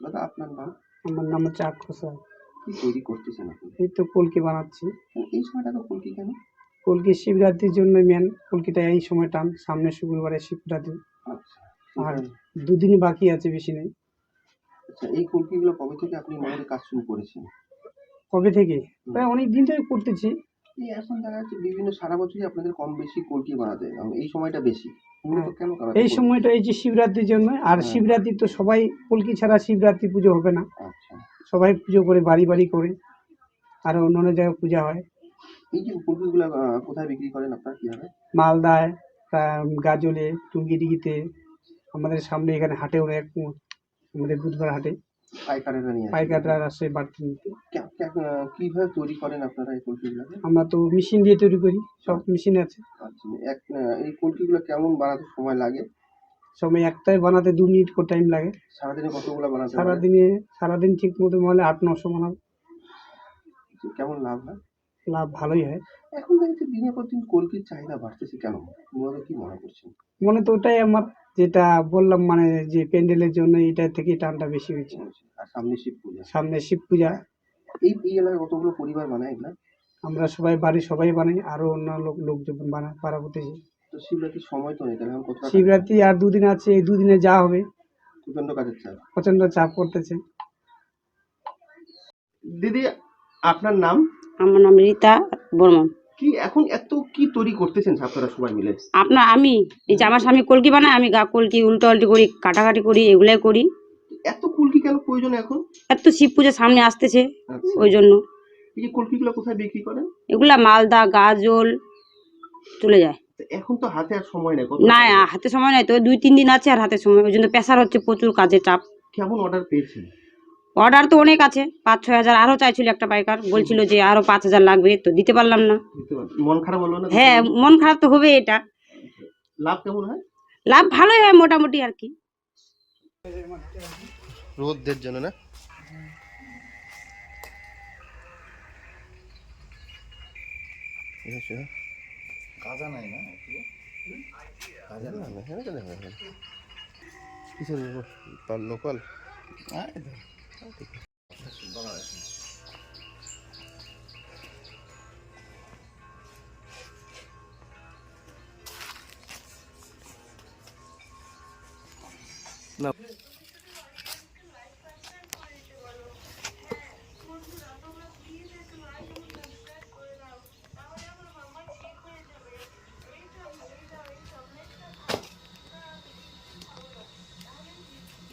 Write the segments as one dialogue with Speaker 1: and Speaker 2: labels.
Speaker 1: দাদা আপনার নাম?
Speaker 2: আমার নাম হচ্ছে রায়।
Speaker 1: কি তৈরি করতেছেন আপনি?
Speaker 2: এই তো কলকি বানাচ্ছি।
Speaker 1: এই সময়টা তো কলকি কেন?
Speaker 2: কলকি শিবরাত্রির জন্য মেন কলকিটা এই সময় টান সামনে শুক্রবারে শিবরাত্রি।
Speaker 1: আচ্ছা
Speaker 2: আর দুদিনই বাকি আছে বেশি নেই।
Speaker 1: আচ্ছা এই কলকিগুলো কবে থেকে আপনি মনে কাজ শুরু করেছেন?
Speaker 2: কবে থেকে? প্রায় অনেক দিন থেকে করতেছি।
Speaker 1: এই এখন দেখা যাচ্ছে বিভিন্ন সারা বছরই আপনাদের কম বেশি কলকি বানাতে। এবং এই সময়টা বেশি। মূলত কেন করা
Speaker 2: হ্যাঁ। এই সময়টা এই যে শিবরাত্রির জন্য আর
Speaker 1: হ্যাঁ।
Speaker 2: শিবরাত্রি তো সবাই কলকি ছাড়া শিবরাত্রি পুজো হবে না।
Speaker 1: আচ্ছা।
Speaker 2: সবাই পুজো করে বাড়ি বাড়ি করে আর অন্য অন্য জায়গায় পূজা হয়।
Speaker 1: এই যে কলকিগুলো কোথায় বিক্রি করেন আপনারা কীভাবে?
Speaker 2: মালদায় গাজলে টুঙ্গিডিগিতে আমাদের সামনে এখানে হাটে ওরা এক আমাদের বুধবার হাটে।
Speaker 1: পাইকারেরা নিয়ে
Speaker 2: পাইকাররা আসে বাড়তি নিতে।
Speaker 1: কীভাবে তৈরি করেন আপনারা এই কলকিগুলোকে
Speaker 2: আমরা তো মেশিন দিয়ে তৈরি করি সব মেশিন আছে।
Speaker 1: আচ্ছা এক এই কলকিগুলো কেমন বানাতে সময় লাগে?
Speaker 2: সময় একটাই বানাতে দু মিনিট করে টাইম লাগে।
Speaker 1: সারাদিনে কতগুলো বানাতে
Speaker 2: সারাদিনে সারাদিন ঠিক মতো হলে আট নশো বানাবো।
Speaker 1: কেমন লাভ হয়?
Speaker 2: লাভ ভালোই হয়।
Speaker 1: এখন দেখছি দিনের পর দিন কলকির চাহিদা বাড়তেছে কেন? মূলত কি মনে করছেন?
Speaker 2: মনে তো ওটাই আমার যেটা বললাম মানে যে প্যান্ডেলের জন্য এটা থেকে টানটা বেশি হয়েছে।
Speaker 1: আর সামনে শিব পূজা।
Speaker 2: সামনে শিব পূজা
Speaker 1: এই এই এলাকায় কতগুলো পরিবার বানায় এগুলা?
Speaker 2: আমরা সবাই বাড়ির সবাই বানাই আরও অন্য লোক লোকজন বানায় পাড়া প্রতিবেশী
Speaker 1: তো শিবরাত্রির সময় তো নেই তাহলে এখন
Speaker 2: শিবরাত্রি আর দুদিন আছে এই দুদিনে যা হবে।
Speaker 1: প্রচণ্ড কাজের চাপ।
Speaker 2: প্রচণ্ড চাপ করতেছে
Speaker 1: দিদি আপনার নাম?
Speaker 3: আমার নাম রীতা বর্মন।
Speaker 1: কি এখন এত কি তৈরি করতেছেন ছাত্ররা সবাই মিলে?
Speaker 3: আপনার আমি এই যে আমার স্বামী কলকি বানায় আমি গা কলকি উল্টো উল্টি করি কাটাকাটি করি এগুলাই করি।
Speaker 1: এত কলকি কেন প্রয়োজন এখন?
Speaker 3: এত শিব পুজো সামনে আসতেছে
Speaker 1: আচ্ছা।
Speaker 3: ওই জন্য।
Speaker 1: এই যে কলকিগুলো কোথায় বিক্রি করেন?
Speaker 3: এগুলা মালদা গাজল চলে যায়।
Speaker 1: এখন তো হাতে আর সময় নেই
Speaker 3: না হাতে সময় নাই তো দুই তিন দিন আছে আর হাতে সময় ওই জন্য প্রেশার হচ্ছে প্রচুর কাজে চাপ।
Speaker 1: কেমন অর্ডার পেয়েছেন?
Speaker 3: অর্ডার তো অনেক আছে পাঁচ ছয় হাজার আরও চাইছিল একটা পাইকার বলছিল যে আরও পাঁচ হাজার লাগবে তো দিতে পারলাম না।
Speaker 1: মন খারাপ হলো না?
Speaker 3: হ্যাঁ মন খারাপ তো হবে এটা।
Speaker 1: লাভ কেমন হয়?
Speaker 3: লাভ ভালোই হয় মোটামুটি আর কি।
Speaker 1: রোদদের জন্য না
Speaker 4: কাজা নাই না
Speaker 1: লোকাল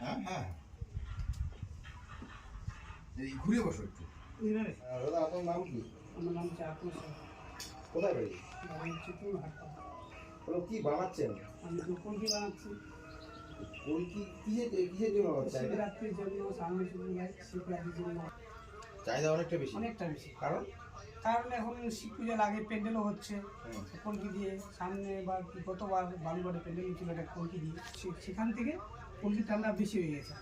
Speaker 4: হ্যাঁ হ্যাঁ এই ঘুরে বসো একটু দাদা আপনার নাম কি
Speaker 2: আমার নাম হচ্ছে আক্রোশ রায়।
Speaker 4: কোথায় বাড়ি? কি বানাচ্ছেন?
Speaker 2: আমি তো বানাচ্ছি।
Speaker 4: কিসের কিসের জন্য
Speaker 2: শিবরাত্রির জন্য সামনে শুক্রবার শিবরাত্রির জন্য।
Speaker 4: চাহিদা অনেকটা বেশি।
Speaker 2: অনেকটা বেশি।
Speaker 4: কারণ?
Speaker 2: কারণ এখন শিব লাগে প্যান্ডেলও হচ্ছে। কলকি দিয়ে সামনে বা গতবার প্যান্ডেল ছিল একটা কলকি দিয়ে। সেখান থেকে কলকি টান্ডা বেশি হয়ে গেছে।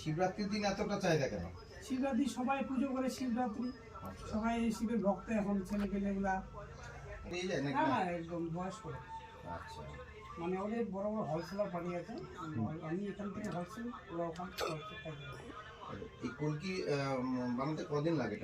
Speaker 4: শিবরাত্রির দিন এতটা চাহিদা কেন?
Speaker 2: শিবরাত্রি সবাই পুজো করে শিবরাত্রি। সবাই শিবের ভক্ত এখন ছেলে পেলেগুলা
Speaker 4: এই যায় নাকি?
Speaker 2: হ্যাঁ
Speaker 4: না?
Speaker 2: হ্যাঁ, একদম বয়স্ক।
Speaker 4: আচ্ছা।
Speaker 2: মানে ওদের বড় বড় হোলসেলার পার্টি আছে আমি এখান থেকে হোলসেল ওরা ওখান থেকে
Speaker 4: এই কলকি বানাতে কদিন লাগে?